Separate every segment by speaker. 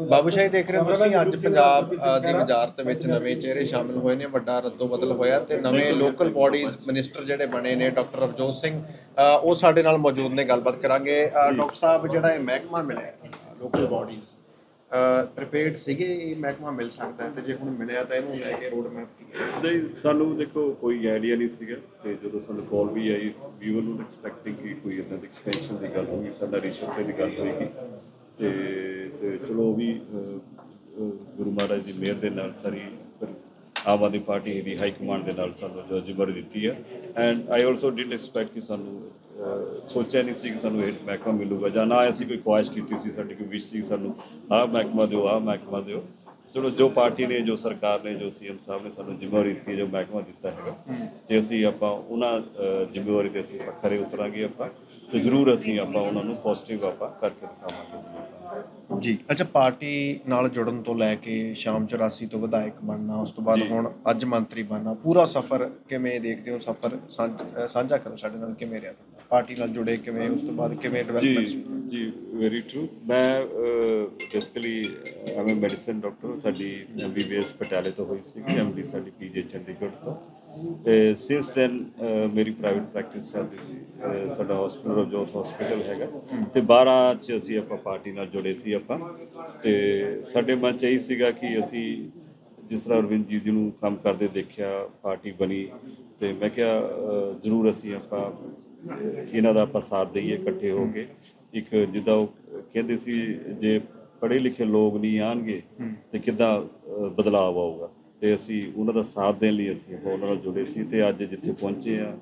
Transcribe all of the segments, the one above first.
Speaker 1: ਬਾਬੂ ਸ਼ਾਹੀ ਦੇਖ ਰਹੇ ਹੋ ਤੁਸੀਂ ਅੱਜ ਪੰਜਾਬ ਦੀ ਵਜ਼ਾਰਤ ਵਿੱਚ ਨਵੇਂ ਚਿਹਰੇ ਸ਼ਾਮਿਲ ਹੋਏ ਨੇ ਵੱਡਾ ਰੱਦੋ ਬਦਲ ਹੋਇਆ ਤੇ ਨਵੇਂ ਲੋਕਲ ਬਾਡੀਜ਼ ਮਿਨਿਸਟਰ ਜਿਹੜੇ ਬਣੇ ਨੇ ਡਾਕਟਰ ਰਵਜੋਤ ਸਿੰਘ ਉਹ ਸਾਡੇ ਨਾਲ ਮੌਜੂਦ ਨੇ ਗੱਲਬਾਤ ਕਰਾਂਗੇ। ਡਾਕਟਰ ਸਾਹਿਬ ਜਿਹੜਾ ਇਹ ਮਹਿਕਮਾ ਮਿਲਿਆ ਲੋਕਲ ਬਾਡੀਜ਼ ਪ੍ਰੀਪੇਅਰਡ ਸੀਗੇ ਇਹ ਮਹਿਕਮਾ ਮਿਲ ਸਕਦਾ ਹੈ? ਤੇ ਜੇ ਹੁਣ ਮਿਲਿਆ ਤਾਂ ਇਹਨੂੰ ਲੈ ਕੇ ਰੋਡ ਮੈਪ ਕੀ ਹੈ?
Speaker 2: ਨਹੀਂ ਸਾਨੂੰ ਦੇਖੋ ਕੋਈ ਆਈਡੀਆ ਨਹੀਂ ਸੀਗਾ ਤੇ ਜਦੋਂ ਸਾਨੂੰ ਕਾਲ ਵੀ ਆਈ ਵੀ ਵਰ ਨੋਟ ਐਕਸਪੈਕਟਿੰਗ ਕਿ ਕੋਈ ਇਦਾਂ ਦੀ ਐਕਸਪੈਂਸ਼ਨ ਦੀ ਗੱਲ ਹੋਈ ਸਾਡਾ ਰਿਸ਼ਤੇ ਦੀ ਗੱਲ ਹੋਏਗੀ। ਤੇ ਤੇ ਚਲੋ ਉਹ ਵੀ ਗੁਰੂ ਮਹਾਰਾਜ ਦੀ ਮਿਹਰ ਦੇ ਨਾਲ ਸਾਰੀ ਆਮ ਆਦਮੀ ਪਾਰਟੀ ਦੀ ਹਾਈ ਕਮਾਂਡ ਦੇ ਨਾਲ ਸਾਨੂੰ ਜੋ ਜ਼ਿੰਮੇਵਾਰੀ ਦਿੱਤੀ ਹੈ। And I also didn't expect ਕਿ ਸਾਨੂੰ ਸੋਚਿਆ ਨਹੀਂ ਸੀ ਕਿ ਸਾਨੂੰ ਇਹ ਮਹਿਕਮਾ ਮਿਲੂਗਾ ਜਾਂ ਨਾ ਅਸੀਂ ਕੋਈ ਖੁਆਇਸ਼ ਕੀਤੀ ਸੀ ਸਾਡੀ ਕੋਈ ਵਿਸ਼ ਸੀ ਸਾਨੂੰ ਆਹ ਮਹਿਕਮਾ ਦਿਓ ਆਹ ਮਹਿਕਮਾ ਦਿਓ। ਚਲੋ ਜੋ ਪਾਰਟੀ ਨੇ ਜੋ ਸਰਕਾਰ ਨੇ ਜੋ ਸੀਐਮ ਸਾਹਿਬ ਨੇ ਸਾਨੂੰ ਜ਼ਿੰਮੇਵਾਰੀ ਦਿੱਤੀ ਜੋ ਮਹਿਕਮਾ ਦਿੱਤਾ ਹੈਗਾ। ਤੇ ਅਸੀਂ ਆਪਾਂ ਉਹਨਾਂ ਜ਼ਿੰਮੇਵਾਰੀ ਤੇ ਅਸੀਂ ਖਰੇ ਉਤਰਾਂਗੇ ਆਪਾਂ ਤੇ ਜ਼ਰੂਰ ਅਸੀਂ ਆਪਾਂ ਉਹਨਾਂ ਨੂੰ ਪੋਜ਼ਿਟਿਵ ਆਪਾਂ ਕਰਕੇ ਦਿਖਾਵਾਂਗੇ। ਜੀ।
Speaker 1: ਅੱਛਾ ਪਾਰਟੀ ਨਾਲ ਜੁੜਨ ਤੋਂ ਲੈ ਕੇ ਸ਼ਾਮ 84 ਤੋਂ ਵਿਧਾਇਕ ਬਣਨਾ ਉਸ ਤੋਂ ਬਾਅਦ। ਹੁਣ ਅੱਜ ਮੰਤਰੀ ਬਣਨਾ ਪੂਰਾ ਸਫ਼ਰ ਕਿਵੇਂ ਦੇਖਦੇ ਹੋ ਸਫ਼ਰ? ਸਾਂਝ- ਕਰੋ ਸਾਡੇ ਨਾਲ ਕਿਵੇਂ ਰਿਹਾ? ਪਾਰਟੀ ਨਾਲ ਜੁੜੇ ਕਿਵੇਂ ਉਸ ਤੋਂ ਬਾਅਦ ਕਿਵੇਂ
Speaker 2: ਜੀ
Speaker 1: ਡਿਵੈਲਪਮੈਂਟ
Speaker 2: ਜੀ ਵੈਰੀ ਟਰੂ ਮੈਂ ਬੇਸਿਕਲੀ ਐਮ ਮੈਡੀਸਨ ਡਾਕਟਰ ਸਾਡੀ ਐਮਬੀਬੀਐਸ ਪਟਿਆਲੇ ਤੋਂ ਹੋਈ ਸੀ ਐਮਡੀ ਸਾਡੀ ਪੀਜੀ ਚੰਡੀਗੜ੍ਹ ਤੋਂ। ਤੇ ਸਿੰਸ ਦੈਨ ਮੇਰੀ ਪ੍ਰਾਈਵੇਟ ਪ੍ਰੈਕਟਿਸ ਚੱਲਦੀ ਸੀ। ਸਾਡਾ ਹਸਪੀਟਲ ਰਜੋਤ ਹਸਪੀਟਲ ਹੈਗਾ। ਤੇ 12 ਚ ਅਸੀਂ ਆਪਾਂ ਪਾਰਟੀ ਨਾਲ ਜੁੜੇ ਸੀ ਆਪਾਂ। ਤੇ ਸਾਡੇ ਮਨ ਚ ਇਹੀ ਸੀਗਾ ਕਿ ਅਸੀਂ ਜਿਸ ਤਰ੍ਹਾਂ ਅਰਵਿੰਦ ਜੀ ਜੀ ਨੂੰ ਕੰਮ ਕਰਦੇ ਦੇਖਿਆ ਪਾਰਟੀ ਬਣੀ ਤੇ ਮੈਂ ਕਿਹਾ ਜ਼ਰੂਰ ਅਸੀਂ ਆਪਾਂ ਇਹਨਾਂ ਦਾ ਆਪਾਂ ਸਾਥ ਦਈਏ ਇਕੱਠੇ ਹੋ ਕੇ। ਇੱਕ ਜਿੱਦਾਂ ਉਹ ਕਹਿੰਦੇ ਸੀ ਜੇ ਪੜ੍ਹੇ ਲਿਖੇ ਲੋਕ ਨਹੀਂ ਆਣਗੇ ਤੇ ਕਿੱਦਾਂ ਬਦਲਾਅ ਆਊਗਾ? ਤੇ ਅਸੀਂ ਉਹਨਾਂ ਦਾ ਸਾਥ ਦੇਣ ਲਈ ਅਸੀਂ ਉਹਨਾਂ ਨਾਲ ਜੁੜੇ ਸੀ ਤੇ ਅੱਜ ਜਿੱਥੇ ਪਹੁੰਚੇ ਆ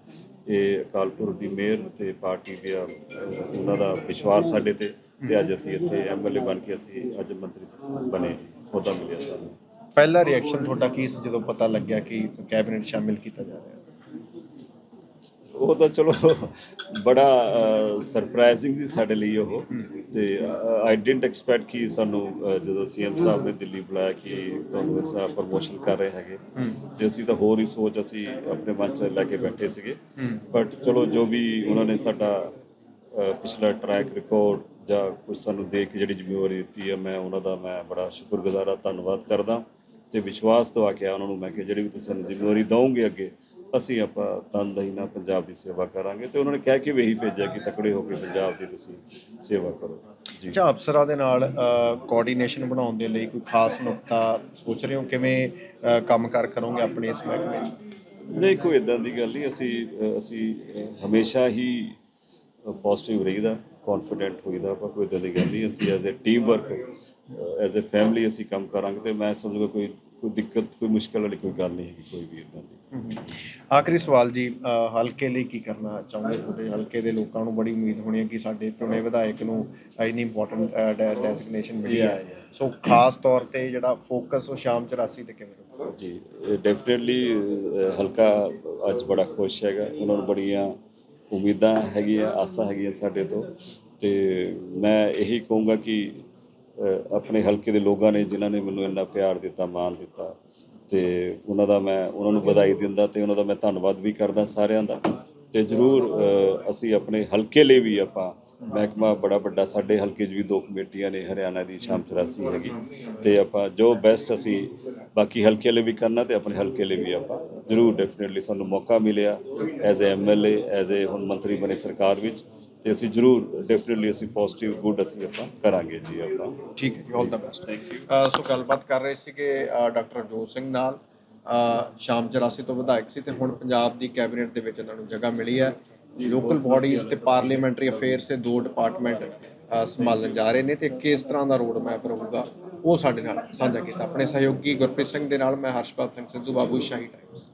Speaker 2: ਇਹ ਅਕਾਲ ਪੁਰਖ ਦੀ ਮਿਹਰ ਤੇ ਪਾਰਟੀ ਦੇ ਉਹਨਾਂ ਦਾ ਵਿਸ਼ਵਾਸ ਸਾਡੇ ਤੇ ਤੇ ਅੱਜ ਅਸੀਂ ਇੱਥੇ ਐਮਐਲਏ ਬਣ ਕੇ ਅਸੀਂ ਅੱਜ ਮੰਤਰੀ ਬਣੇ ਉਹਦਾ ਮਿਲਿਆ ਸਾਨੂੰ।
Speaker 1: ਪਹਿਲਾ ਰਿਐਕਸ਼ਨ ਤੁਹਾਡਾ ਕੀ ਸੀ ਜਦੋਂ ਪਤਾ ਲੱਗਿਆ ਕਿ ਕੈਬਨਿਟ ਸ਼ਾਮਿਲ ਕੀਤਾ ਜਾ ਰਿਹਾ? ਹੈ
Speaker 2: ਉਹ ਤਾਂ ਚਲੋ ਬੜਾ ਸਰਪ੍ਰਾਈਜ਼ਿੰਗ ਸੀ ਸਾਡੇ ਲਈ ਉਹ। ਤੇ ਆਈ ਡਿਡਨਟ ਐਕਸਪੈਕਟ ਕਿ ਸਾਨੂੰ ਜਦੋਂ ਸੀਐਮ ਸਾਹਿਬ ਨੇ ਦਿੱਲੀ ਬੁਲਾਇਆ ਕਿ ਤੁਹਾਨੂੰ ਐਸਾ ਪ੍ਰਮੋਸ਼ਨ ਕਰ ਰਹੇ ਹੈਗੇ। ਤੇ ਅਸੀਂ ਤਾਂ ਹੋਰ ਹੀ ਸੋਚ ਅਸੀਂ ਆਪਣੇ ਮਨ 'ਚ ਲੈ ਕੇ ਬੈਠੇ ਸੀਗੇ। ਬਟ ਚਲੋ ਜੋ ਵੀ ਉਹਨਾਂ ਨੇ ਸਾਡਾ ਪਿਛਲਾ ਟਰੈਕ ਰਿਕਾਰਡ ਜਾਂ ਕੁਝ ਸਾਨੂੰ ਦੇਖ ਕੇ ਜਿਹੜੀ ਜ਼ਿੰਮੇਵਾਰੀ ਦਿੱਤੀ ਹੈ ਮੈਂ ਉਹਨਾਂ ਦਾ ਮੈਂ ਬੜਾ ਸ਼ੁਕਰਗੁਜ਼ਾਰ ਹਾਂ ਧੰਨਵਾਦ ਕਰਦਾ। ਤੇ ਵਿਸ਼ਵਾਸ ਦਵਾ ਕੇ ਉਹਨਾਂ ਨੂੰ ਮੈਂ ਕਿ ਜਿਹੜੀ ਵੀ ਤੁਸੀਂ ਸਾਨੂੰ ਜ਼ਿੰਮੇਵਾਰੀ ਦਵੋਗੇ ਅੱਗੇ ਅਸੀਂ ਆਪਾਂ ਤਨਦਹੀ ਨਾਲ ਪੰਜਾਬ ਦੀ ਸੇਵਾ ਕਰਾਂਗੇ ਤੇ ਉਹਨਾਂ ਨੇ ਕਹਿ ਕੇ ਵੀ ਇਹੀ ਭੇਜਿਆ ਕਿ ਤਕੜੇ ਹੋ ਕੇ ਪੰਜਾਬ ਦੀ ਤੁਸੀਂ ਸੇਵਾ ਕਰੋ। ਜੀ।
Speaker 1: ਅੱਛਾ ਅਫਸਰਾਂ ਦੇ ਨਾਲ ਕੋਆਰਡੀਨੇਸ਼ਨ ਬਣਾਉਣ ਦੇ ਲਈ ਕੋਈ ਖਾਸ ਨੁਕਤਾ ਸੋਚ ਰਹੇ ਹੋ? ਕਿਵੇਂ ਕੰਮ ਕਰ ਕਰੋਗੇ ਆਪਣੇ ਇਸ ਮਹਿਕਮੇ 'ਚ?
Speaker 2: ਨਹੀਂ ਕੋਈ ਇਦਾਂ ਦੀ ਗੱਲ ਨਹੀਂ। ਅਸੀਂ ਅਸੀਂ ਹਮੇਸ਼ਾ ਹੀ ਪੋਜ਼ਿਟਿਵ ਰਹੀਦਾ ਕੌਨਫੀਡੈਂਟ ਹੋਈਦਾ ਪਰ ਕੋਈ ਇਦਾਂ ਦੀ ਗੱਲ ਨਹੀਂ। ਅਸੀਂ as a team work as a family ਅਸੀਂ ਕੰਮ ਕਰਾਂਗੇ ਤੇ ਮੈਂ ਸਮਝੂਗਾ ਕੋਈ ਕੋਈ ਦਿੱਕਤ ਕੋਈ ਮੁਸ਼ਕਲ ਵਾਲੀ ਕੋਈ ਗੱਲ ਨਹੀਂ ਹੈਗੀ ਕੋਈ ਵੀ ਇਦਾਂ ਦੀ।
Speaker 1: ਆਖਰੀ ਸਵਾਲ ਜੀ ਹਲਕੇ ਲਈ ਕੀ ਕਰਨਾ ਚਾਹੁੰਦੇ ਤੁਹਾਡੇ? ਹਲਕੇ ਦੇ ਲੋਕਾਂ ਨੂੰ ਬੜੀ ਉਮੀਦ ਹੋਣੀ ਹੈ ਕਿ ਸਾਡੇ ਚੁਣੇ ਵਿਧਾਇਕ ਨੂੰ ਇੰਨੀ ਇੰਪੋਰਟੈਂਟ ਡੈਸਿਗਨੇਸ਼ਨ ਮਿਲੀ ਹੈ. ਸੋ ਖਾਸ ਤੌਰ ਤੇ ਜਿਹੜਾ ਫੋਕਸ ਉਹ ਸ਼ਾਮ 84 ਤੇ ਕਿਵੇਂ ਰਹੂਗਾ
Speaker 2: ਜੀ ਡੈਫੀਨਿਟਲੀ ਹਲਕਾ ਅੱਜ ਬੜਾ ਖੁਸ਼ ਹੈਗਾ। ਉਹਨਾਂ ਨੂੰ ਬੜੀਆਂ ਉਮੀਦਾਂ ਹੈਗੀਆਂ ਆਸਾਂ ਹੈਗੀਆਂ ਸਾਡੇ ਤੋਂ। ਤੇ ਮੈਂ ਇਹੀ ਕਹੂੰਗਾ ਕਿ ਆਪਣੇ ਹਲਕੇ ਦੇ ਲੋਕਾਂ ਨੇ ਜਿਨ੍ਹਾਂ ਨੇ ਮੈਨੂੰ ਇੰਨਾ ਪਿਆਰ ਦਿੱਤਾ, ਮਾਣ ਦਿੱਤਾ ਤੇ ਉਹਨਾਂ ਦਾ ਮੈਂ, ਉਹਨਾਂ ਨੂੰ ਵਧਾਈ ਦਿੰਦਾ ਤੇ ਉਹਨਾਂ ਦਾ ਮੈਂ ਧੰਨਵਾਦ ਵੀ ਕਰਦਾ ਸਾਰਿਆਂ ਦਾ। ਤੇ ਜਰੂਰ ਅਸੀਂ ਆਪਣੇ ਹਲਕੇ ਲਈ ਵੀ ਆਪਾਂ ਮਹਿਕਮਾ ਬੜਾ ਵੱਡਾ, ਸਾਡੇ ਹਲਕੇ 'ਚ ਵੀ ਦੋ ਕਮੇਟੀਆਂ ਨੇ, ਹਰਿਆਣਾ ਦੀ ਸ਼ਾਮ 84 ਹੈਗੀ। ਤੇ ਆਪਾਂ ਜੋ ਬੈਸਟ ਅਸੀਂ ਬਾਕੀ ਹਲਕੇ ਲਈ ਵੀ ਕਰਨਾ ਤੇ ਆਪਣੇ ਹਲਕੇ ਲਈ ਵੀ ਆਪਾਂ ਜਰੂਰ ਡੈਫੀਨਿਟਲੀ ਸਾਨੂੰ ਮੌਕਾ ਮਿਲਿਆ। As a MLA as a ਹੁਣ ਮੰਤਰੀ ਬਣੇ ਸਰਕਾਰ ਵਿੱਚ ਤੇ ਅਸੀਂ ਜਰੂਰ ਡੈਫੀਨਿਟਲੀ ਅਸੀਂ ਪੋਜ਼ਿਟਿਵ ਗੁੱਡ ਅਸੀਂ ਆਪਾਂ ਕਰਾਂਗੇ ਜੀ ਆਪਾਂ।
Speaker 1: ਠੀਕ ਹੈ ਜੀ ਆਲ ਦਾ ਬੈਸਟ ਸੋ ਗੱਲਬਾਤ ਕਰ ਰਹੇ ਸੀਗੇ ਡਾਕਟਰ ਜੋਤ ਸਿੰਘ ਨਾਲ। ਸ਼ਾਮ 84 ਤੋਂ ਵਿਧਾਇਕ ਸੀ ਤੇ ਹੁਣ ਪੰਜਾਬ ਦੀ ਕੈਬਨਿਟ ਦੇ ਵਿੱਚ ਇਹਨਾਂ ਨੂੰ ਜਗ੍ਹਾ ਮਿਲੀ ਹੈ। ਲੋਕਲ ਬਾਡੀਜ਼ ਤੇ ਪਾਰਲੀਮੈਂਟਰੀ ਅਫੇਅਰਸ ਦੇ ਦੋ ਡਿਪਾਰਟਮੈਂਟ ਸੰਭਾਲਣ ਜਾ ਰਹੇ ਨੇ ਤੇ ਕਿਸ ਤਰ੍ਹਾਂ ਦਾ ਰੋਡ ਮੈਪ ਰਹੂਗਾ ਉਹ ਸਾਡੇ ਨਾਲ ਸਾਂਝਾ ਕੀਤਾ। ਆਪਣੇ ਸਹਿਯੋਗੀ ਗੁਰਪ੍ਰੀਤ ਸਿੰਘ ਦੇ ਨਾਲ ਮੈਂ ਹਰਸ਼ਪਾਲ ਸਿੰਘ ਸਿੱਧੂ ਬਾਬੂ ਸ਼ਾਹੀ ਟਾਈਮਸ